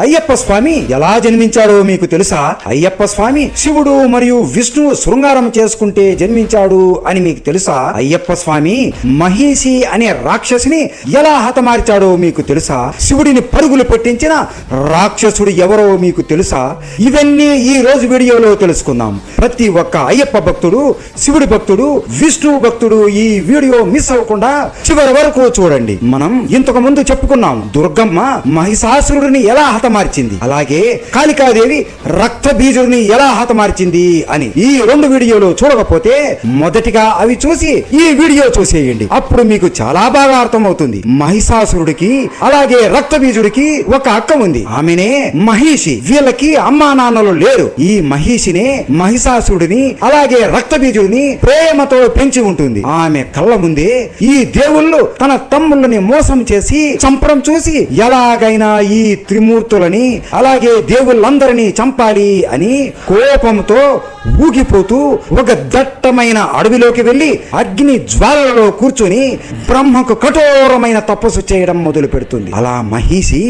అయ్యప్ప స్వామి ఎలా జన్మించాడో మీకు తెలుసా? అయ్యప్ప స్వామి శివుడు మరియు విష్ణు శృంగారం చేసుకుంటే జన్మించాడు అని మీకు తెలుసా? అయ్యప్ప స్వామి మహిషి అనే రాక్షసిని ఎలా హతమార్చాడో మీకు తెలుసా? శివుడిని పరుగులు పెట్టించిన రాక్షసుడు ఎవరో మీకు తెలుసా? ఇవన్నీ ఈ రోజు వీడియోలో తెలుసుకుందాం. ప్రతి ఒక్క అయ్యప్ప భక్తుడు శివుడి భక్తుడు విష్ణు భక్తుడు ఈ వీడియో మిస్ అవ్వకుండా చివరి వరకు చూడండి. మనం ఇంతకు ముందు చెప్పుకున్నాం దుర్గమ్మ మహిషాసురుడిని ఎలా హతమార్చింది అలాగే కాళికాదేవి రక్త బీజుడిని ఎలా హతమార్చింది అని ఈ రెండు వీడియోలు చూడకపోతే మొదటిగా అవి చూసి ఈ వీడియో చూసేయండి. అప్పుడు మీకు చాలా బాగా అర్థమవుతుంది. మహిషాసురుడికి అలాగే రక్త బీజుడికి ఒక అక్క ఉంది. ఆమెనే మహిషి. వీళ్ళకి అమ్మా నాన్నలు లేరు. ఈ మహిషినే మహిషాసురుడిని అలాగే రక్త బీజుడిని ప్రేమతో పెంచి ఉంటుంది. ఆమె కళ్ళ ముందే ఈ దేవుళ్ళు తన తమ్ముళ్ళని మోసం చేసి చంపడం చూసి ఎలాగైనా ఈ త్రిమూర్తులని అలాగే దేవుళ్ళందరినీ చంపాలి అని కోపంతో ఊగిపోతూ ఒక దట్టమైన అడవిలోకి వెళ్ళి అగ్ని జ్వాలలలో కూర్చొని బ్రహ్మకు కఠోరమైన తపస్సు చేయడం మొదలు పెడుతుంది అలా మహిషి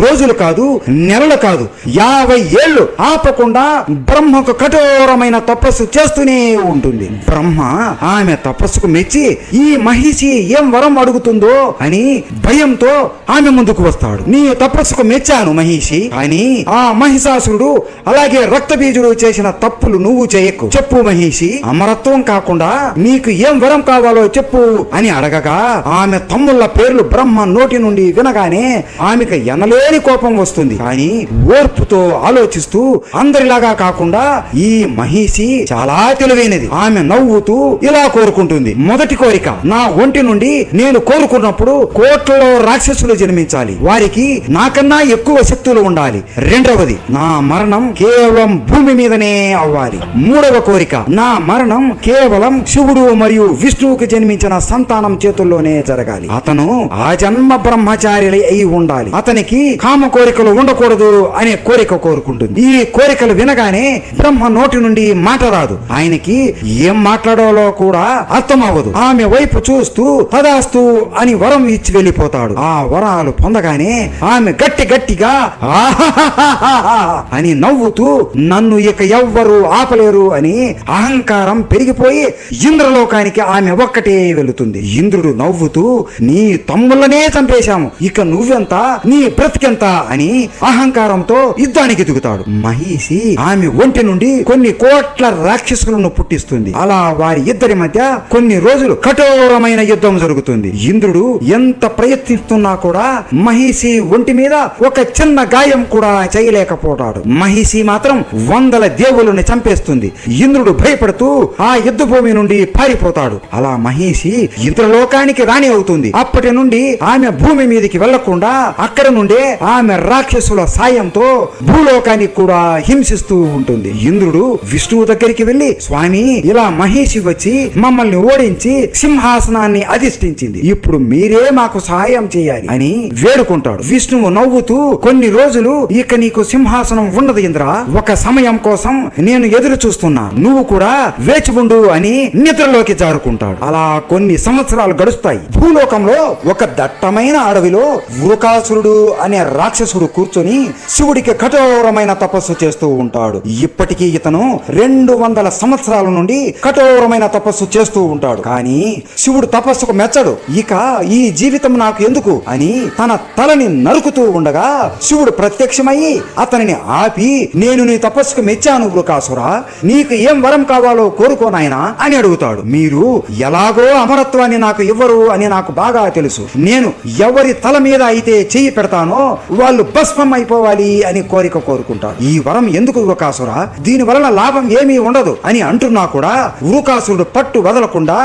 రోజులు కాదు నెలలు కాదు యాభై ఏళ్ళు ఆపకుండా బ్రహ్మకు కఠోరమైన తపస్సు చేస్తూనే ఉంటుంది. బ్రహ్మ ఆమె తపస్సుకు మెచ్చి ఈ మహిషి ఏం వరం అడుగుతుందో అని భయంతో ఆమె ముందుకు వస్తాడు. నీ తపస్సుకు మెచ్చాను మహిషి. అని ఆ మహిషాసురుడు అలాగే రక్తబీజుడు చేసిన తప్పులు నువ్వు చేయకు. చెప్పు మహిషి. అమరత్వం కాకుండా నీకు ఏం వరం కావాలో చెప్పు అని అడగగా ఆమె తమ్ముళ్ళ పేర్లు బ్రహ్మ నోటి నుండి వినగానే ఆమెకు ఎనలేని కోపం వస్తుంది. కానీ ఓర్పుతో ఆలోచిస్తూ అందరిలాగా కాకుండా ఈ మహిషి చాలా తెలివైనది. ఆమె నవ్వుతూ ఇలా కోరుకుంటుంది. మొదటి కోరిక నా ఒంటి నుండి నేను కోరుకున్నప్పుడు కోట్లలో రాక్షసులు జన్మించాలి. వారికి నాకన్నా ఎక్కువ శక్తులు ఉండాలి. రెండవది నా మరణం కేవలం భూమి మీదనే అవ్వాలి. మూడవ కోరిక నా మరణం కేవలం శివుడు మరియు విష్ణువుకి జన్మించిన సంతానం చేతుల్లోనే జరగాలి. అతను ఆ జన్మ బ్రహ్మచారి అయి ఉండాలి. అతనికి కామ కోరికలు ఉండకూడదు అనే కోరిక కోరుకుంటుంది. ఈ కోరికలు వినగానే బ్రహ్మ నోటి నుండి మాట రాదు. ఆయనకి ఏం మాట్లాడాలో కూడా అర్థం అవ్వదు ఆమె వైపు చూస్తూ తదాస్తూ అని వరం ఇచ్చి వెళ్ళిపోతాడు. ఆ వరాలు పొందగానే ఆమె గట్టి గట్టిగా అని నవ్వుతూ నన్ను ఇక ఎవ్వరు ఆపలేరు అని అహంకారం పెరిగిపోయి ఇంద్రలోకానికి ఆమె ఒక్కటే వెళుతుంది. ఇంద్రుడు నవ్వుతూ నీ తమ్ముళ్ళనే చంపేశాము. ఇక నువ్వెంత? నీ బ్రతికెంత? అని అహంకారంతో యుద్ధానికి దిగుతాడు. మహిషి ఆమె ఒంటి నుండి కొన్ని కోట్ల రాక్షసులను పుట్టిస్తుంది. అలా వారి ఇద్దరి మధ్య కొన్ని రోజులు కఠోరమైన యుద్ధం జరుగుతుంది. ఇంద్రుడు ఎంత ప్రయత్నిస్తున్నా కూడా మహిషి ఒంటి మీద ఒక చిన్న గాయం కూడా చేయలేకపోతాడు. మహిషి మాత్రం వందల దేవుళ్ళని చంపేస్తుంది. ఇంద్రుడు భయపడుతూ ఆ యుద్ధ భూమి నుండి పారిపోతాడు. అలా మహిషి ఇంద్రలోకానికి రాణి అవుతుంది. అప్పటి నుండి ఆమె భూమి మీదకి వెళ్ళకుండా అక్కడ నుండే ఆమె రాక్షసుల సాయంతో భూలోకానికి కూడా హింసిస్తూ ఉంటుంది. ఇంద్రుడు విష్ణువు దగ్గరికి వెళ్ళి స్వామి ఇలా మహిషి వచ్చి మమ్మల్ని ఓడించి సింహాసనాన్ని అధిష్ఠించింది. ఇప్పుడు మీరే మాకు సహాయం చేయాలి అని వేడుకుంటాడు. విష్ణువు నవ్వుతూ కొన్ని రోజులు ఇక నీకు సింహాసనం ఉండదు ఇంద్ర. ఒక సమయం కోసం నేను ఎదురు చూస్తున్నా. నువ్వు కూడా వేచి ఉండు అని నిద్రలోకి జారుకుంటాడు. అలా కొన్ని సంవత్సరాలు గడుస్తాయి. భూలోకంలో ఒక దట్టమైన అడవిలో వృకాసురుడు అనే రాక్షసుడు కూర్చొని శివుడికి కఠోరమైన తపస్సు చేస్తూ ఉంటాడు. ఇప్పటికీ ఇతను రెండు వందల సంవత్సరాల నుండి కఠోరమైన తపస్సు చేస్తూ ఉంటాడు. కానీ శివుడు తపస్సుకు మెచ్చడు. ఇక ఈ జీవితం నాకు ఎందుకు అని తన తలని నరుకుతూ ఉండగా శివుడు ప్రత్యక్షమయ్యి అతనిని ఆపి నేను నీ తపస్సుకు మెచ్చాను వృకాసురా. నీకు ఏం వరం కావాలో కోరుకో నాయనా అని అడుగుతాడు. మీరు ఎలాగో అమరత్వాన్ని నాకు ఇవ్వరు అని నాకు బాగా తెలుసు. నేను ఎవరి తల మీద అయితే చెయ్యి పెడతానో వాళ్ళు భస్మం అయిపోవాలి అని కోరిక కోరుకుంటారు. ఈ వరం ఎందుకు వృకాసురా? దీని వలన లాభం ఏమీ ఉండదు అని అంటున్నా కూడా వృకాసురుడు పట్టు వదలకుండా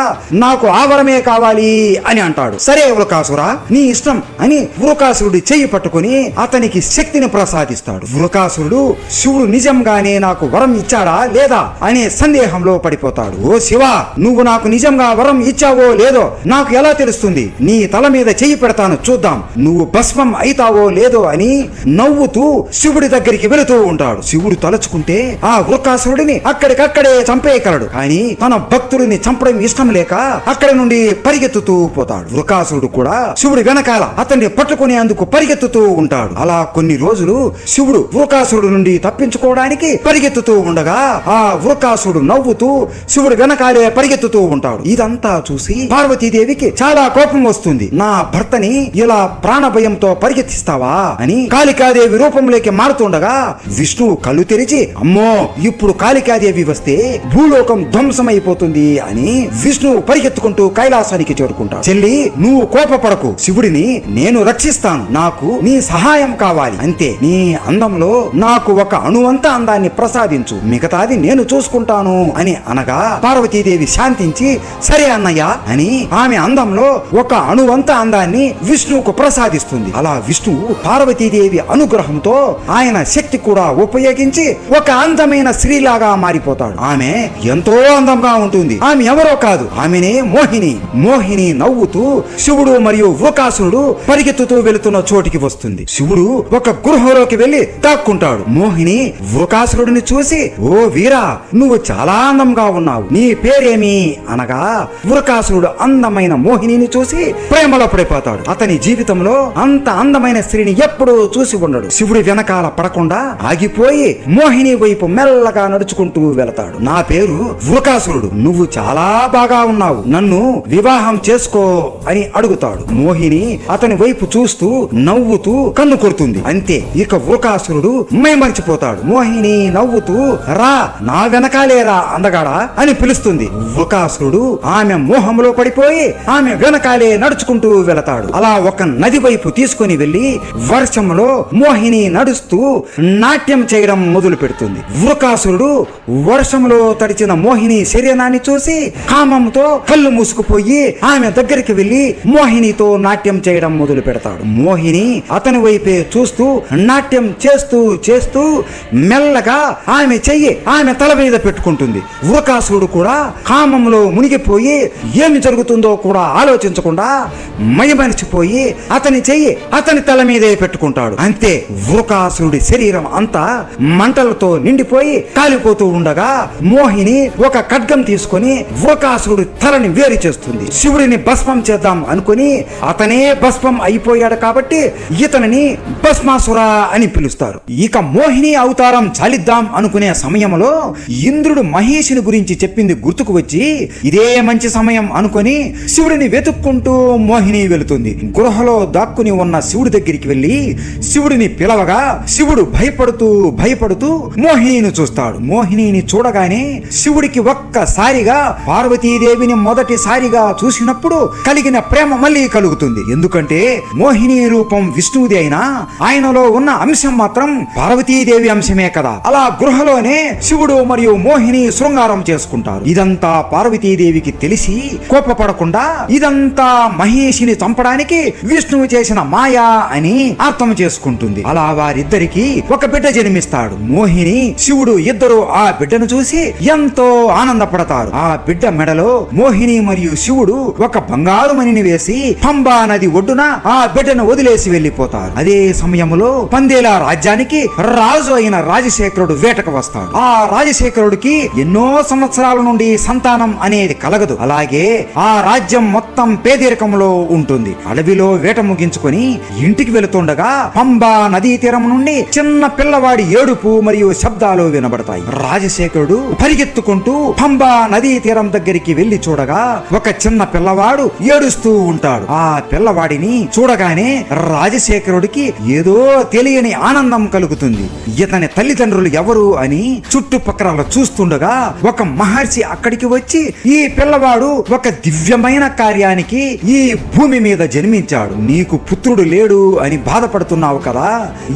నాకు ఆ వరమే కావాలి అని అంటాడు. సరే వృకాసురా నీ ఇష్టం అని వృకాసురుడి చెయ్యి పట్టుకుని అతనికి శక్తిని ప్రసాదిస్తాడు. వృకాసురుడు శివుడు నిజంగానే నాకు వరం ఇచ్చాడా లేదా? అనే సందేహంలో పడిపోతాడు. ఓ శివ నువ్వు నాకు నిజంగా వరం ఇచ్చావో లేదో నాకు ఎలా తెలుస్తుంది? నీ తల మీద చెయ్యి పెడతాను చూద్దాం. నువ్వు భస్మం అయితావో లేదో అని నవ్వుతూ శివుడి దగ్గరికి వెళుతూ ఉంటాడు. శివుడు తలుచుకుంటే ఆ వృకాసురుడిని అక్కడికక్కడే చంపేయగలడు. కానీ తన భక్తుడిని చంపడం ఇష్టం లేక అక్కడి నుండి పరిగెత్తుతూ పోతాడు. వృకాసురుడు కూడా శివుడి వెనకాల అతన్ని పట్టుకునేందుకు పరిగెత్తుతూ ఉంటాడు. అలా కొన్ని రోజులు శివుడు వృకాసురుడు నుండి తప్పించుకోవడానికి పరిగెత్తుతూ ఉండగా ఆ వృకాసుడు నవ్వుతూ శివుడు వెనకాలే పరిగెత్తుతూ ఉంటాడు. ఇదంతా చూసి పార్వతీదేవికి చాలా కోపం వస్తుంది. నా భర్తని ఇలా ప్రాణభయంతో పరిగెత్తిస్తావా అని కాళికాదేవి రూపంలోకి మారుతుండగా విష్ణువు కళ్ళు తెరిచి అమ్మో ఇప్పుడు కాళికాదేవి వస్తే భూలోకం ధ్వంసమైపోతుంది అని విష్ణువు పరిగెత్తుకుంటూ కైలాసానికి చేరుకుంటాడు. చెల్లి నువ్వు కోపపడకు. శివుడిని నేను రక్షిస్తాను. నాకు నీ సహాయం కావాలి. కావాలి. అంతే. నీ అందంలో నాకు ఒక అణువంత అందాన్ని ప్రసాదించు. మిగతాది నేను చూసుకుంటాను అని అనగా పార్వతీదేవి శాంతించి సరే అన్నయ్య అని ఆమె అందంలో ఒక అణువంత అందాన్ని విష్ణువుకు ప్రసాదిస్తుంది. అలా విష్ణువు పార్వతీదేవి అనుగ్రహంతో ఆయన శక్తి కూడా ఉపయోగించి ఒక అందమైన స్త్రీలాగా మారిపోతాడు. ఆమె ఎంతో అందంగా ఉంటుంది. ఆమె ఎవరో కాదు. ఆమెనే మోహిని. మోహిని నవ్వుతూ శివుడు మరియు వృకాసురుడు పరిగెత్తుతూ వెళుతున్న చోటికి వస్తుంది. శివుడు ఒక గృహంలోకి వెళ్ళి దాక్కుంటాడు. మోహిని వృకాసురుడిని చూసి ఓ వీరా నువ్వు చాలా అందంగా ఉన్నావు. నీ పేరేమి? అనగా వృకాసురుడు అందమైన మోహిని చూసి ప్రేమలో పడిపోతాడు. అతని జీవితంలో అంత అందమైన స్త్రీని ఎప్పుడూ చూసి ఉండడు. శివుడి వెనకాల పడకుండా ఆగిపోయి మోహిని వైపు మెల్లగా నడుచుకుంటూ వెళతాడు. నా పేరు వృకాసురుడు. నువ్వు చాలా బాగా ఉన్నావు. నన్ను వివాహం చేసుకో అని అడుగుతాడు. మోహిని అతని వైపు చూస్తూ నవ్వుతూ కన్ను కొడుతుంది అంతే ఇక వృకాసురుడు మైమర్చిపోతాడు మోహిని నవ్వుతూ రా నా వెనకాలే రా అందగాడా అని పిలుస్తుంది. వృకాసురుడు ఆమె మోహంలో పడిపోయి ఆమె వెనకాలే నడుచుకుంటూ వెళతాడు. అలా ఒక నది వైపు తీసుకుని వెళ్ళి వర్షంలో మోహిని నడుస్తూ నాట్యం చేయడం మొదలు పెడుతుంది. వృకాసురుడు వర్షంలో తడిచిన మోహిని శరీరాన్ని చూసి కామంతో కళ్ళు మూసుకుపోయి ఆమె దగ్గరికి వెళ్ళి మోహినితో నాట్యం చేయడం మొదలు పెడతాడు. మోహిని అతని వైపే చూస్తూ నాట్యం చేస్తూ చేస్తూ మెల్లగా ఆమె చెయ్యి ఆమె తల మీద పెట్టుకుంటుంది. వృకాసురుడు కూడా కామంలో మునిగిపోయి ఏమి జరుగుతుందో కూడా ఆలోచించకుండా మయమరిచిపోయి అతని చెయ్యి అతని తల మీదే పెట్టుకుంటాడు. అంతే ఉరకాసురుడి శరీరం అంతా మంటలతో నిండిపోయి కాలిపోతూ ఉండగా మోహిని ఒక ఖడ్గం తీసుకొని ఉరకాసురుడి తలని వేరు చేస్తుంది. శివుడిని భస్మం చేద్దాం అనుకుని అతనే భస్మం అయిపోయాడు కాబట్టి ఇతనిని భస్మాసుర అని పిలుస్తారు. ఇక మోహిని అవతారం చాలిద్దాం అనుకునే సమయంలో ఇంద్రుడు మహేషుని గురించి చెప్పింది గుర్తుకు వచ్చి ఇదే మంచి సమయం అనుకొని శివుడిని వెతుక్కుంటూ మోహిని వెళుతుంది. గృహలో దాక్కుని ఉన్న శివుడి దగ్గరికి వెళ్ళి శివుడిని పిలవగా శివుడు భయపడుతూ భయపడుతూ మోహినిని చూస్తాడు. మోహినిని చూడగానే శివుడికి ఒక్కసారిగా పార్వతీదేవిని మొదటిసారిగా చూసినప్పుడు కలిగిన ప్రేమ మళ్ళీ కలుగుతుంది. ఎందుకంటే మోహిని రూపం విష్ణువుది అయినా ఆయనలో ఉన్న అంశం మాత్రం పార్వతీదేవి అంశమే కదా. అలా గృహలోనే శివుడు మరియు మోహిని శృంగారం చేసుకుంటారు. ఇదంతా పార్వతీదేవికి తెలిసి కోపపడకుండా ఇదంతా మహేషిని చంపడానికి విష్ణువు చేసిన మాయా అని అర్థం చేసుకుంటుంది. అలా వారిద్దరికి ఒక బిడ్డ జన్మిస్తాడు. మోహిని శివుడు ఇద్దరు ఆ బిడ్డను చూసి ఎంతో ఆనందపడతారు. ఆ బిడ్డ మెడలో మోహిని మరియు శివుడు ఒక బంగారు మణిని వేసి పంబా నది ఒడ్డున ఆ బిడ్డను వదిలేసి వెళ్ళిపోతారు అదే సమయంలో పందేల రాజ్యానికి రాజు అయిన రాజశేఖరుడు వేటకు వస్తాడు. ఆ రాజశేఖరుడికి ఎన్నో సంవత్సరాల నుండి సంతానం అనేది కలగదు. అలాగే ఆ రాజ్యం మొత్తం పేదరికంలో ఉంటుంది. అడవిలో వేట ముగించుకొని ఇంటికి వెళుతుండగా పంబా నదీ తీరం నుండి చిన్న పిల్లవాడి ఏడుపు మరియు శబ్దాలు వినబడతాయి. రాజశేఖరుడు పరిగెత్తుకుంటూ పంబా నదీ తీరం దగ్గరికి వెళ్ళి చూడగా ఒక చిన్న పిల్లవాడు ఏడుస్తూ ఉంటాడు. ఆ పిల్లవాడిని చూడగానే రాజశేఖరుడికి ఏదో తెలియని ఆనందం కలుగుతుంది. ఇతని తల్లిదండ్రులు ఎవరు అని చుట్టుపక్కల చూస్తుండగా ఒక మహర్షి అక్కడికి వచ్చి ఈ పిల్లవాడు ఒక దివ్యమైన కార్యానికి ఈ భూమి మీద జన్మించాడు. నీకు పుత్రుడు లేడు అని బాధపడుతున్నావు కదా?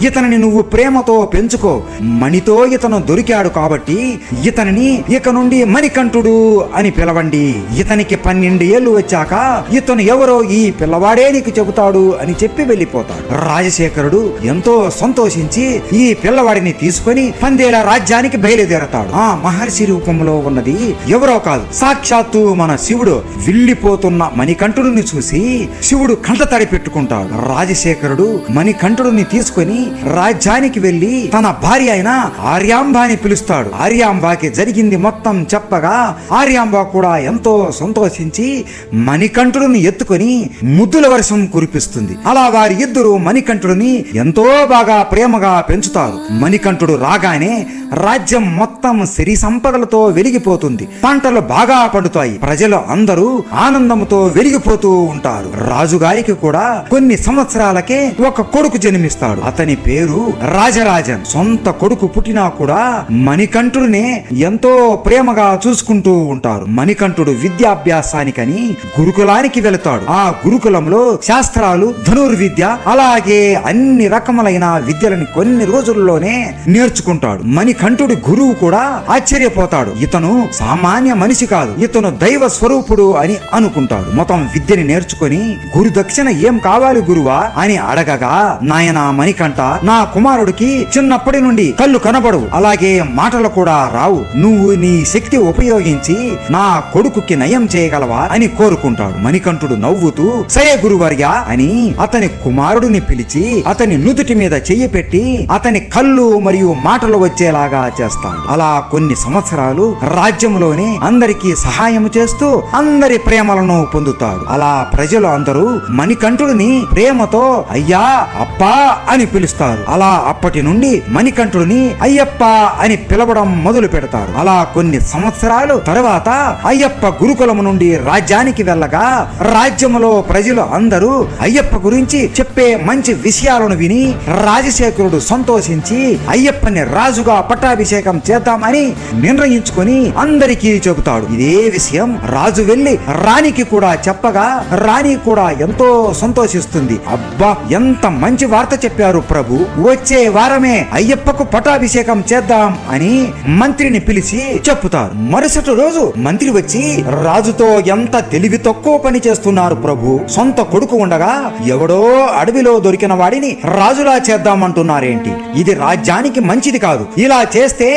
ఇతనిని నువ్వు ప్రేమతో పెంచుకో. మణితో ఇతను దొరికాడు కాబట్టి ఇతనిని ఇక నుండి మణికంఠుడు అని పిలవండి. ఇతనికి పన్నెండు ఏళ్ళు వచ్చాక ఇతను ఎవరో ఈ పిల్లవాడే నీకు చెబుతాడు అని చెప్పి వెళ్ళిపోతాడు. రాజశేఖరుడు ఎంతో సంతోషించి ఈ పిల్లవాడిని తీసుకొని పందేల రాజ్యానికి బయలుదేరతాడు. ఆ మహర్షి రూపంలో ఉన్నది ఎవరో కాదు. సాక్షాత్తు మన శివుడు విల్లిపోతున్న మణికంఠుడిని చూసి శివుడు కంట తడి పెట్టుకుంటాడు. రాజశేఖరుడు మణికంఠుడిని తీసుకొని రాజ్యానికి వెళ్ళి తన భార్య అయిన ఆర్యాంబాని పిలుస్తాడు. ఆర్యాంబాకి జరిగింది మొత్తం చెప్పగా ఆర్యాంబ కూడా ఎంతో సంతోషించి మణికంఠుడిని ఎత్తుకొని ముద్దుల వర్షం కురిపిస్తుంది. అలా వారి ఇద్దరు మణికంఠుడిని ఎంతో బాగా ప్రేమగా పెంచుతారు. మణికంఠుడు రాగానే రాజ్యం మొత్తం సిరి సంపదలతో వెలిగిపోతుంది. పంటలు బాగా పండుతాయి. ప్రజలు అందరూ ఆనందంతో వెలిగిపోతూ ఉంటారు. రాజుగారికి కూడా కొన్ని సంవత్సరాలకే ఒక కొడుకు జన్మిస్తాడు. అతని పేరు రాజరాజన్. సొంత కొడుకు పుట్టినా కూడా మణికంఠుడినే ఎంతో ప్రేమగా చూసుకుంటూ ఉంటారు. మణికంఠుడు విద్యాభ్యాసానికని గురుకులానికి వెళతాడు. ఆ గురుకులంలో శాస్త్రాలు ధనుర్విద్య అలాగే అన్ని రకములైన విద్యలని కొన్ని రోజుల్లోనే నేర్చుకుంటాడు. మణికంఠుడి గురువు కూడా ఆశ్చర్యపోతాడు. ఇతను సామాన్య మనిషి కాదు ఇతను దైవ స్వరూపుడు అని అనుకుంటాడు. మొత్తం విద్యని నేర్చుకొని గురు దక్షిణ ఏం కావాలి గురువా? అని అడగగా నాయన మణికంఠ నా కుమారుడికి చిన్నప్పటి నుండి కళ్ళు కనబడవు. అలాగే మాటలు కూడా రావు. నువ్వు నీ శక్తి ఉపయోగించి నా కొడుకుకి నయం చేయగలవా? అని కోరుకుంటాడు. మణికంఠుడు నవ్వుతూ సరే గురువర్య అని అతని కుమారుడిని పిలిచి అతని నుదుటి మీద చెయ్యి పెట్టి అతని కళ్ళు మరియు మాటలు వచ్చేలాగా చేస్తాడు. అలా కొన్ని సంవత్సరాలు రాజ్యంలోనే అందరికీ సహాయం చేస్తూ అందరి ప్రేమలను పొందుతాడు. అలా ప్రజలు అందరూ మణికంఠుడిని ప్రేమతో అయ్యా అప్పా అని పిలుస్తారు. అలా అప్పటి నుండి మణికంఠుడిని అయ్యప్ప అని పిలవడం మొదలు పెడతారు. అలా కొన్ని సంవత్సరాలు తర్వాత అయ్యప్ప గురుకులము నుండి రాజ్యానికి వెళ్ళగా రాజ్యములో ప్రజలు అందరూ అయ్యప్ప గురించి చెప్పే మంచి విషయాలు వివరాలను విని రాజశేఖరుడు సంతోషించి అయ్యప్పని రాజుగా పట్టాభిషేకం చేద్దామని నిర్ణయించుకొని అందరికీ చెబుతాడు. ఇదే విషయం రాజు వెళ్ళి రాణికి కూడా చెప్పగా రాణి కూడా ఎంతో సంతోషిస్తుంది. అబ్బా ఎంత మంచి వార్త చెప్పారు ప్రభు. వచ్చే వారమే అయ్యప్పకు పట్టాభిషేకం చేద్దాం అని మంత్రిని పిలిచి చెప్పుతారు. మరుసటి రోజు మంత్రి వచ్చి రాజుతో ఎంత తెలివి తక్కువ పని చేస్తున్నారు ప్రభు. సొంత కొడుకు ఉండగా ఎవడో అడవిలో దొరికిన వాడిని రాజులా చేద్దామంటున్నారేంటి? ఇది రాజ్యానికి మంచిది కాదు. ఇలా చేస్తే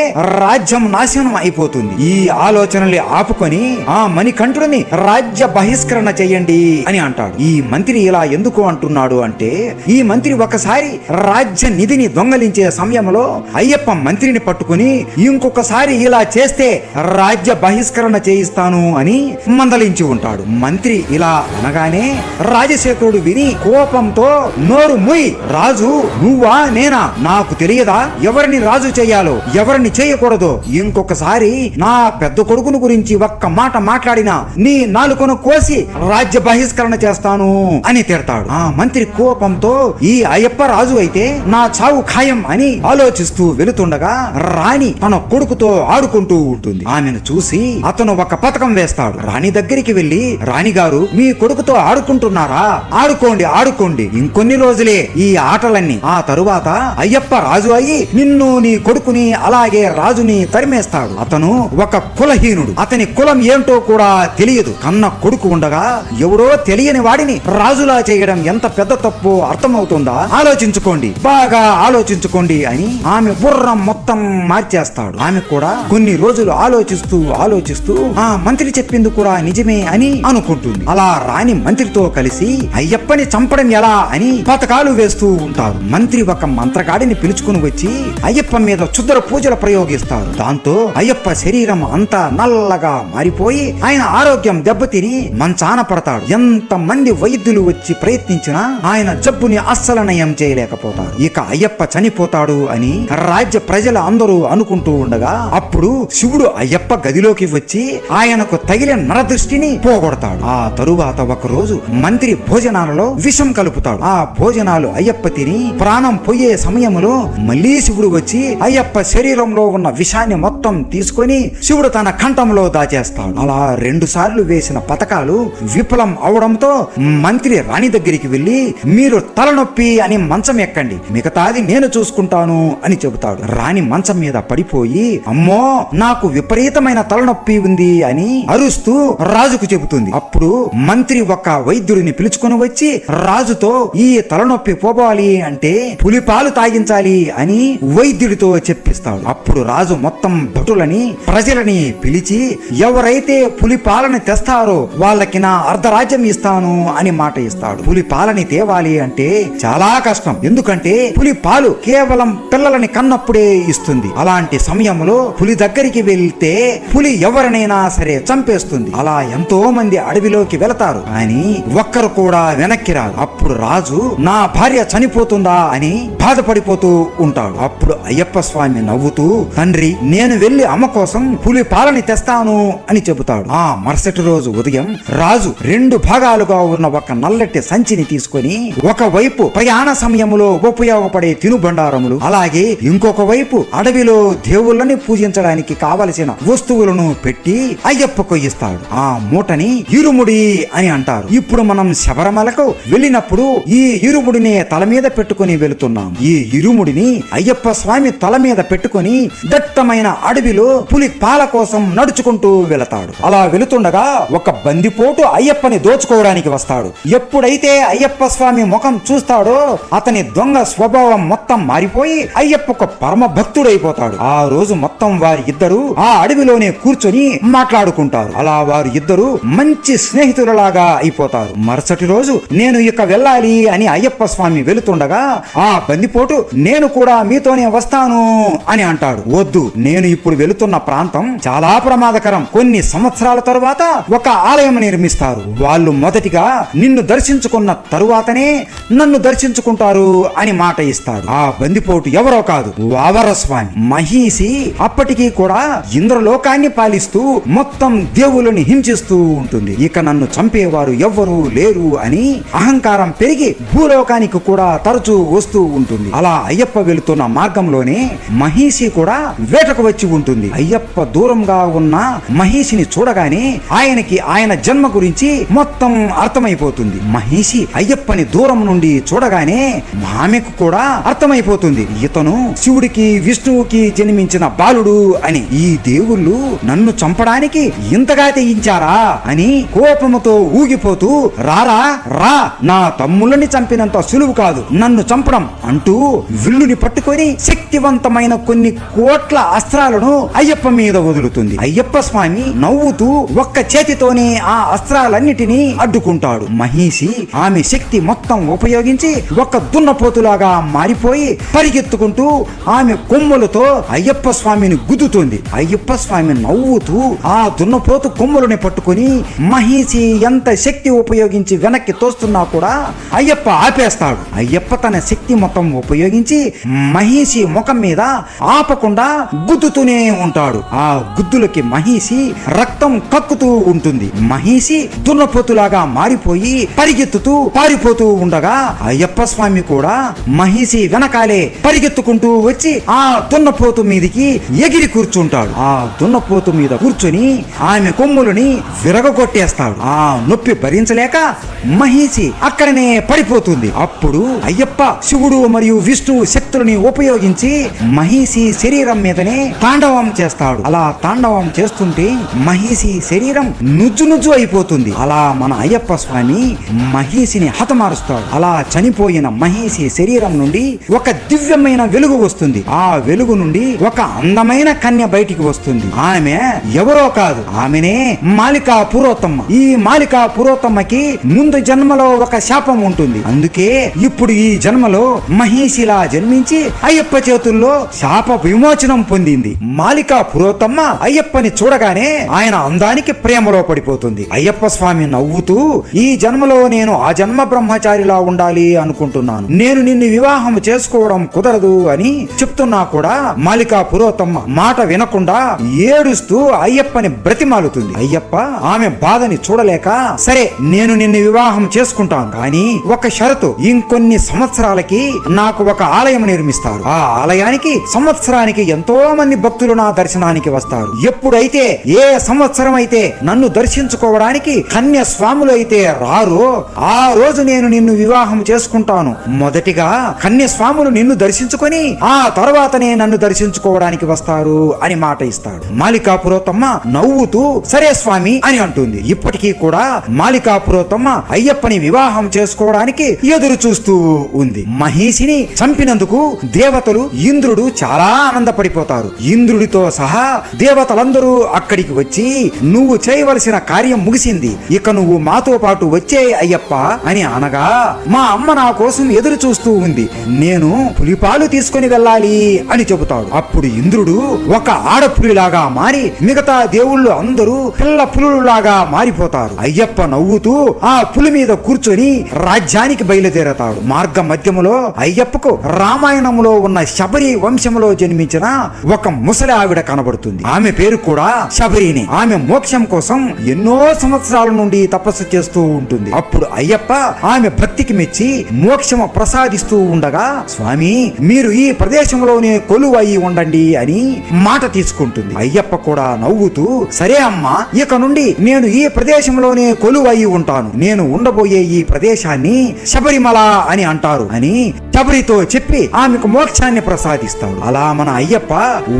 రాజ్యం నాశనం అయిపోతుంది. ఈ ఆలోచనల్ని ఆపుకొని ఆ మణికంఠుడిని రాజ్య బహిష్కరణ చేయండి అని అంటాడు. ఈ మంత్రి ఇలా ఎందుకు అంటున్నాడు అంటే ఈ మంత్రి ఒకసారి రాజ్య నిధిని దొంగలించే సమయంలో అయ్యప్ప మంత్రిని పట్టుకుని ఇంకొకసారి ఇలా చేస్తే రాజ్య బహిష్కరణ చేయిస్తాను అని మందలించి ఉంటాడు. మంత్రి ఇలా అనగానే రాజశేఖరుడు విని కోపంతో నోరు ముయ్ రాజు నువ్వా నేనా? నాకు తెలియదా? ఎవరిని రాజు చేయాలో? ఎవరిని చేయకూడదు? ఇంకొకసారి నా పెద్ద కొడుకును గురించి ఒక్క మాట మాట్లాడినా నీ నాలుకను కోసి రాజ్య బహిష్కరణ చేస్తాను అని తిడతాడు. ఆ మంత్రి కోపంతో ఈ అయ్యప్ప రాజు అయితే నా చావు ఖాయం అని ఆలోచిస్తూ వెళుతుండగా రాణి తన కొడుకుతో ఆడుకుంటూ ఉంటుంది. ఆమెను చూసి అతను ఒక పథకం వేస్తాడు. రాణి దగ్గరికి వెళ్ళి రాణిగారు మీ కొడుకుతో ఆడుకుంటున్నారా? ఆడుకోండి ఆడుకోండి. ఇంకొన్ని రోజులే ఈ ఆటలన్నీ. ఆ తరువాత అయ్యప్ప రాజు అయి నిన్ను నీ కొడుకుని అలాగే రాజుని తరిమేస్తాడు. అతను ఒక కులహీనుడు. అతని కులం ఏంటో కూడా తెలియదు. కన్న కొడుకు ఉండగా ఎవడో తెలియని వాడిని రాజులా చేయడం ఎంత పెద్ద తప్పు అర్థమవుతుందా? ఆలోచించుకోండి. బాగా ఆలోచించుకోండి అని ఆమె బుర్రం మొత్తం మార్చేస్తాడు. ఆమె కూడా కొన్ని రోజులు ఆలోచిస్తూ ఆలోచిస్తూ ఆ మంత్రి చెప్పింది కూడా నిజమే అని అనుకుంటుంది. అలా రాణి మంత్రితో కలిసి అయ్యప్పని చంపడం ఎలా? అని పథకాలు వేస్తూ ఉంటారు. మంత్రి ఒక మంత్రగాడిని పిలుచుకుని వచ్చి అయ్యప్ప మీద క్షుద్ర పూజలు ప్రయోగిస్తారు. దాంతో అయ్యప్ప శరీరం అంతా నల్లగా మారిపోయి ఆయన ఆరోగ్యం దెబ్బతిని మంచాన పడతాడు. ఎంత మంది వైద్యులు వచ్చి ప్రయత్నించినా ఆయన జబ్బుని అస్సలు నయం చేయలేకపోతారు. ఇక అయ్యప్ప చనిపోతాడు అని రాజ్య ప్రజలు అందరూ అనుకుంటూ ఉండగా అప్పుడు శివుడు అయ్యప్ప గదిలోకి వచ్చి ఆయనకు తగిలిన నరదృష్టిని పోగొడతాడు. ఆ తరువాత ఒక రోజు మంత్రి భోజనాలలో విషం కలుపుతాడు. ఆ భోజనాలు అయ్యప్ప తిని ప్రాణం పోయే సమయంలో మళ్ళీ శివుడు వచ్చి అయ్యప్ప శరీరంలో ఉన్న విషాన్ని మొత్తం తీసుకొని శివుడు తన కంఠంలో దాచేస్తాడు. అలా రెండు సార్లు వేసిన పథకాలు విఫలం అవడంతో మంత్రి రాణి దగ్గరికి వెళ్ళి మీరు తలనొప్పి అని మంచం ఎక్కండి. మిగతాది నేను చూసుకుంటాను అని చెబుతాడు. రాణి మంచం మీద పడిపోయి అమ్మో నాకు విపరీతమైన తలనొప్పి ఉంది అని అరుస్తూ రాజుకు చెబుతుంది. అప్పుడు మంత్రి ఒక వైద్యుడిని పిలుచుకొని వచ్చి రాజుతో ఈ తలనొప్పి పోవాలి అంటే పులిపాలు తాగించాలి అని వైద్యుడితో చెప్పిస్తాడు. అప్పుడు రాజు మొత్తం భటులని ప్రజలని పిలిచి ఎవరైతే పులి పాలని తెస్తారో వాళ్ళకి నా అర్ధరాజ్యం ఇస్తాను అని మాట ఇస్తాడు. పులి పాలని తేవాలి అంటే చాలా కష్టం. ఎందుకంటే పులి పాలు కేవలం పిల్లలని కన్నప్పుడే ఇస్తుంది. అలాంటి సమయంలో పులి దగ్గరికి వెళ్తే పులి ఎవరినైనా సరే చంపేస్తుంది. అలా ఎంతో మంది అడవిలోకి వెళతారు. అని ఒక్కరు కూడా వెనక్కి రారు. అప్పుడు రాజు నా భార్య చనిపోతుందా అని బాధపడిపోతూ ఉంటాడు. అప్పుడు అయ్యప్ప స్వామి నవ్వుతూ తండ్రి నేను వెళ్ళి అమ్మ కోసం పులి పాలని తెస్తాను అని చెబుతాడు. ఆ మరుసటి రోజు ఉదయం రాజు రెండు భాగాలుగా ఉన్న ఒక నల్లటి సంచిని తీసుకొని ఒకవైపు ప్రయాణ సమయంలో ఉపయోగపడే తినుబండారములు అలాగే ఇంకొక వైపు అడవిలో దేవుళ్ళని పూజించడానికి కావలసిన వస్తువులను పెట్టి అయ్యప్పకు ఇస్తాడు. ఆ మూటని ఇరుముడి అని అంటారు. ఇప్పుడు మనం శబరిమలకు వెళ్ళినప్పుడు ఈ ఇరుముడిని తల మీద పెట్టుకొని వెళుతున్నాం. ఈ ఇరుముడిని అయ్యప్ప స్వామి తల మీద పెట్టుకొని దట్టమైన అడవిలో పులి పాల కోసం నడుచుకుంటూ వెళతాడు. అలా వెళుతుండగా ఒక బందిపోటు అయ్యప్పని దోచుకోవడానికి వస్తాడు. ఎప్పుడైతే అయ్యప్ప స్వామి ముఖం చూస్తాడో అతని దొంగ స్వభావం మొత్తం మారిపోయి అయ్యప్పకు పరమ భక్తుడైపోతాడు ఆ రోజు మొత్తం వారి ఇద్దరు ఆ అడవిలోనే కూర్చొని మాట్లాడుకుంటారు. అలా వారు ఇద్దరు మంచి స్నేహితులలాగా అయిపోతారు. మరుసటి రోజు నేను ఇక వెళ్ళాలి అని అయ్యప్ప స్వామి వెళుతుండగా ఆ బందిపోటు నేను కూడా మీతోనే వస్తాను అని అంటాడు. వద్దు నేను ఇప్పుడు వెళుతున్న ప్రాంతం చాలా ప్రమాదకరం. కొన్ని సంవత్సరాల తరువాత ఒక ఆలయం నిర్మిస్తారు. వాళ్ళు మొదటిగా నిన్ను దర్శించుకున్న తరువాతనే నన్ను దర్శించుకుంటారు అని మాట ఇస్తాడు. ఆ బందిపోటు ఎవరో కాదు వావరస్వామి మహిషి అప్పటికీ కూడా ఇంద్రలోకాన్ని పాలిస్తూ మొత్తం దేవుళ్ళని హింసిస్తూ ఉంటుంది. ఇక నన్ను చంపేవారు ఎవ్వరూ లేరు అని అహంకారం పెరిగి భూలోకానికి కూడా కూడా తరచూ వస్తూ ఉంటుంది. అలా అయ్యప్ప వెళుతున్న మార్గంలోనే మహిషి కూడా వేటకు వచ్చి ఉంటుంది. అయ్యప్ప దూరంగా ఉన్న మహిషిని చూడగానే ఆయనకి ఆయన జన్మ గురించి మొత్తం అర్థమైపోతుంది. మహిషి అయ్యప్పని దూరం నుండి చూడగానే ఆమెకు కూడా అర్థమైపోతుంది. ఇతను శివుడికి విష్ణువుకి జన్మించిన బాలుడు అని ఈ దేవుళ్ళు నన్ను చంపడానికి ఇంతగా తెయించారా అని కోపముతో ఊగిపోతూ రారా రా నా తమ్ముళ్ళని చంపినంత సులువు కాదు నన్ను చంపడం అంటూ విల్లుని పట్టుకొని శక్తివంతమైన కొన్ని కోట్ల అస్త్రాలను అయ్యప్ప మీద వదులుతుంది. అయ్యప్ప స్వామి నవ్వుతూ ఒక్క చేతితోనే ఆ అస్త్రాలన్నిటినీ అడ్డుకుంటాడు. మహిషి ఆమె శక్తి మొత్తం ఉపయోగించి ఒక దున్నపోతులాగా మారిపోయి పరిగెత్తుకుంటూ ఆమె కొమ్ములతో అయ్యప్ప స్వామిని గుద్దుతుంది. అయ్యప్ప స్వామి నవ్వుతూ ఆ దున్నపోతు కొమ్ములని పట్టుకొని మహిషి ఎంత శక్తి ఉపయోగించి వెనక్కి తోస్తున్నా కూడా అయ్యప్ప ఆపేస్తాడు. అయ్యప్ప తన శక్తి మొత్తం ఉపయోగించి మహిషి ముఖం మీద ఆపకుండా గుద్దుతూనే ఉంటాడు. ఆ గుద్దులకి మహిషి రక్తం కక్కుతూ ఉంటుంది. మహిషి దున్నపోతులాగా మారిపోయి పరిగెత్తుతూ పారిపోతూ ఉండగా అయ్యప్ప స్వామి కూడా మహిషి వెనకాలే పరిగెత్తుకుంటూ వచ్చి ఆ దున్నపోతు మీదికి ఎగిరి కూర్చుంటాడు. ఆ దున్నపోతు మీద కూర్చొని ఆమె కొమ్ములని విరగొట్టేస్తాడు ఆ నొప్పి భరించలేక మహిషి అక్కడనే పడిపోతుంది. అప్పుడు అయ్యప్ప శివుడు మరియు విష్ణువు శక్తులని ఉపయోగించి మహిషి శరీరం మీదనే తాండవం చేస్తాడు. అలా తాండవం చేస్తుంటే మహిషి శరీరం నుజ్జు నుజ్జు అయిపోతుంది. అలా మన అయ్యప్ప స్వామి మహిషిని హతమారుస్తాడు. అలా చనిపోయిన మహిషి శరీరం నుండి ఒక దివ్యమైన వెలుగు వస్తుంది. ఆ వెలుగు నుండి ఒక అందమైన కన్య బయటికి వస్తుంది. ఆమె ఎవరో కాదు ఆమెనే మాలికా పురోత్తమ్మ ఈ మాలికా పురోతమ్మకి ముందు జన్మలో ఒక శాపం ఉంటుంది. అందుకే ఇప్పుడు ఈ జన్మలో మహిషిలా జన్మించి అయ్యప్ప చేతుల్లో శాప విమోచనం పొందింది. మాలికా పురోతమ్మ అయ్యప్పని చూడగానే ఆయన అందానికి ప్రేమలో పడిపోతుంది. అయ్యప్ప స్వామి నవ్వుతూ ఈ జన్మలో నేను ఆ జన్మ బ్రహ్మచారిలా ఉండాలి అనుకుంటున్నాను. నేను నిన్ను వివాహం చేసుకోవడం కుదరదు అని చెప్తున్నా కూడా మాలికా పురోతమ్మ మాట వినకుండా ఏడుస్తూ అయ్యప్పని బ్రతిమాలుతుంది. అయ్యప్ప ఆమె బాధని చూడలేక సరే నేను నిన్ను వివాహం చేసుకుంటాను. కానీ ఒక షరతు ఇంకో కొన్ని సంవత్సరాలకి నాకు ఒక ఆలయం నిర్మిస్తారు. ఆ ఆలయానికి సంవత్సరానికి ఎంతో మంది భక్తులు నా దర్శనానికి వస్తారు. ఎప్పుడైతే ఏ సంవత్సరం అయితే నన్ను దర్శించుకోవడానికి కన్య స్వాములు అయితే రారో ఆ రోజు నేను నిన్ను వివాహం చేసుకుంటాను. మొదటిగా కన్య స్వాములు నిన్ను దర్శించుకొని ఆ తర్వాతనే నన్ను దర్శించుకోవడానికి వస్తారు అని మాట ఇస్తాడు. మాలికా పురోతమ్మ నవ్వుతూ సరే స్వామి అని అంటుంది. ఇప్పటికీ కూడా మాలికా పురోతమ్మ అయ్యప్పని వివాహం చేసుకోవడానికి ఎదురు చూస్తూ ఉంది. మహిషిని చంపినందుకు దేవతలు ఇంద్రుడు చాలా ఆనందపడిపోతారు. ఇంద్రుడితో సహా దేవతలందరూ అక్కడికి వచ్చి నువ్వు చేయవలసిన కార్యం ముగిసింది. ఇక నువ్వు మాతో పాటు వచ్చే అయ్యప్ప అని అనగా మా అమ్మ నా కోసం ఎదురు చూస్తూ ఉంది. నేను పులిపాలు తీసుకొని వెళ్ళాలి అని చెబుతాడు. అప్పుడు ఇంద్రుడు ఒక ఆడపులిలాగా మారి మిగతా దేవుళ్ళు అందరూ పిల్ల పులులాగా మారిపోతారు. అయ్యప్ప నవ్వుతూ ఆ పులి మీద కూర్చొని రాజ్యానికి బయలుదేరతాడు. మార్గ మధ్యములో అయ్యప్పకు రామాయణంలో ఉన్న శబరి వంశంలో జన్మించిన ఒక ముసలి ఆవిడ కనబడుతుంది. ఆమె పేరు కూడా శబరిని. ఆమె మోక్షం కోసం ఎన్నో సంవత్సరాల నుండి తపస్సు చేస్తూ ఉంటుంది. అప్పుడు అయ్యప్ప ఆమె భక్తికి మెచ్చి మోక్షము ప్రసాదిస్తూ ఉండగా స్వామి మీరు ఈ ప్రదేశంలోనే కొలువయి ఉండండి అని మాట తీసుకుంటుంది. అయ్యప్ప కూడా నవ్వుతూ సరే అమ్మా ఇక నుండి నేను ఈ ప్రదేశంలోనే కొలువయి ఉంటాను. నేను ఉండబోయే ఈ ప్రదేశాన్ని శబరిమల అని అంటారు. అని శబరితో చెప్పి ఆమెకు మోక్షాన్ని ప్రసాదిస్తాడు. అలా మన అయ్యప్ప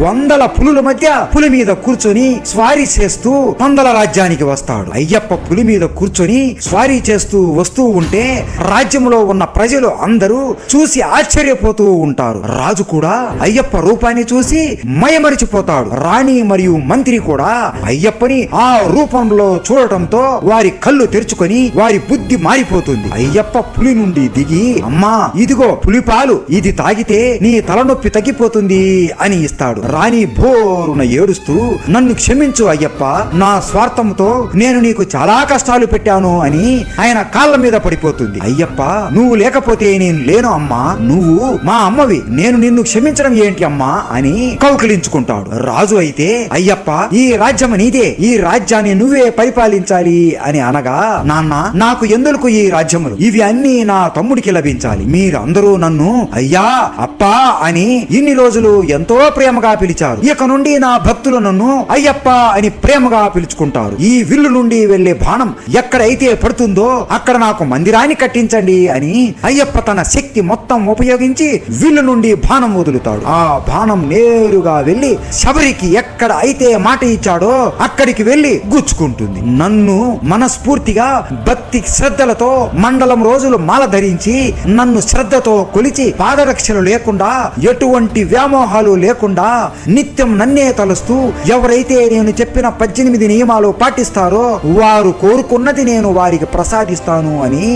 వందల పులుల మధ్య పులి మీద కూర్చొని స్వారీ చేస్తూ వందల రాజ్యానికి వస్తాడు. అయ్యప్ప పులి మీద కూర్చొని స్వారీ చేస్తూ వస్తూ ఉంటే రాజ్యంలో ఉన్న ప్రజలు అందరూ చూసి ఆశ్చర్యపోతూ ఉంటారు. రాజు కూడా అయ్యప్ప రూపాన్ని చూసి మయమరిచిపోతాడు. రాణి మరియు మంత్రి కూడా అయ్యప్పని ఆ రూపంలో చూడటంతో వారి కళ్ళు తెరుచుకొని వారి బుద్ధి మారిపోతుంది. అయ్యప్ప పులి నుండి దిగి అమ్మా ఇదిగో పులిపాలు ఇది తాగితే నీ తలనొప్పి తగ్గిపోతుంది అని ఇస్తాడు. రాణి బోరున ఏడుస్తూ నన్ను క్షమించు అయ్యప్ప నా స్వార్థంతో నేను నీకు చాలా కష్టాలు పెట్టాను అని ఆయన కాళ్ళ మీద పడిపోతుంది. అయ్యప్ప నువ్వు లేకపోతే నేను లేను అమ్మా నువ్వు మా అమ్మవి నేను నిన్ను క్షమించడం ఏంటి అమ్మా అని కౌకిలించుకుంటాడు. రాజు అయితే అయ్యప్ప ఈ రాజ్యం నీదే ఈ రాజ్యాన్ని నువ్వే పరిపాలించాలి అని అనగా నాన్న నాకు ఎందుకు ఈ రాజ్యములు? ఇవి అన్ని నా తమ్ముడికి లభించాలి. మీరందరూ నన్ను అయ్యా అప్పా అని ఇన్ని రోజులు ఎంతో ప్రేమగా పిలిచారు. ఇక నుండి నా భక్తులు నన్ను అయ్యప్ప అని ప్రేమగా పిలుచుకుంటారు. ఈ విల్లు నుండి వెళ్ళే బాణం ఎక్కడైతే పడుతుందో అక్కడ నాకు మందిరాన్ని కట్టించండి అని అయ్యప్ప తన శక్తి మొత్తం ఉపయోగించి విల్లు నుండి బాణం వదులుతాడు. ఆ బాణం నేరుగా వెళ్ళి శబరికి ఎక్కడ అయితే మాట ఇచ్చాడో అక్కడికి వెళ్ళి గుచ్చుకుంటుంది. నన్ను మనస్ఫూర్తిగా భక్తి శ్రద్ధలతో మండలం రోజులు మాల ధరించి నన్ను శ్రద్ధతో కొలిచి పాదరక్షలు లేకుండా ఎటువంటి వ్యామోహాలు లేకుండా నిత్యం నన్నే తలుస్తూ ఎవరైతే నేను చెప్పిన పద్దెనిమిది నియమాలు పాటిస్తారో వారు కోరుకున్నది నేను వారికి ప్రసాదిస్తాను అని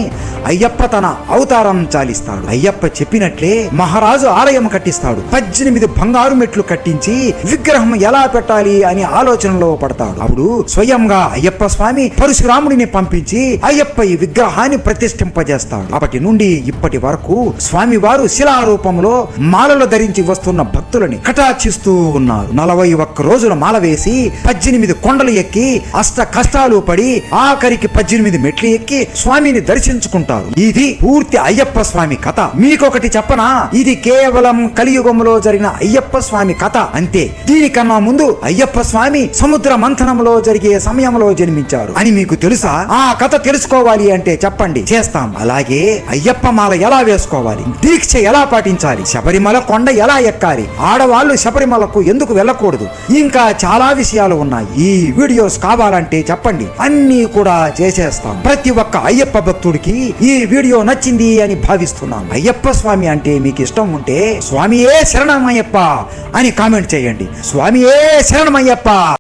అయ్యప్ప తన అవతారం చాలిస్తాడు. అయ్యప్ప చెప్పినట్లే మహారాజు ఆలయం కట్టిస్తాడు. పద్దెనిమిది బంగారు మెట్లు కట్టించి విగ్రహం ఎలా పెట్టాలి అని ఆలోచనలో పడతాడు. అప్పుడు స్వయంగా అయ్యప్ప స్వామి పరశురాముడిని పంపించి అయ్యప్ప ఈ విగ్రహాన్ని ప్రతిష్ఠింపజేస్తాడు. అప్పటి నుండి ఇప్పటి వరకు స్వామి వారు శిలారూపంలో మాలలు ధరించి వస్తున్న భక్తులని కటాక్షిస్తూ ఉన్నారు. నలభై ఒక్క రోజుల మాల వేసి పద్దెనిమిది కొండలు ఎక్కి అష్ట కష్టాలు పడి ఆఖరికి పద్దెనిమిది మెట్లు ఎక్కి స్వామిని దర్శించుకుంటారు. ఇది పూర్తి అయ్యప్ప స్వామి కథ. మీకొకటి చెప్పనా? ఇది కేవలం కలియుగంలో జరిగిన అయ్యప్ప స్వామి కథ అంతే. దీనికన్నా ముందు అయ్యప్ప స్వామి సముద్ర మంథనంలో జరిగే సమయంలో జన్మించారు. అని మీకు తెలుసా? ఆ కథ తెలుసుకోవాలి అంటే చెప్పండి. చేస్తాం. అలాగే అయ్య మాల ఎలా వేసుకోవాలి? దీక్ష ఎలా పాటించాలి? శబరిమల కొండ ఎలా ఎక్కాలి? ఆడవాళ్ళు శబరిమలకు ఎందుకు వెళ్ళకూడదు? ఇంకా చాలా విషయాలు ఉన్నాయి. ఈ వీడియోస్ కావాలంటే చెప్పండి. అన్నీ కూడా చేసేస్తాం. ప్రతి ఒక్క అయ్యప్ప భక్తుడికి ఈ వీడియో నచ్చింది అని భావిస్తున్నాను అయ్యప్ప స్వామి అంటే మీకు ఇష్టం ఉంటే స్వామియే శరణమయ్యప్ప అని కామెంట్ చేయండి. స్వామియే శరణమయ్యప్ప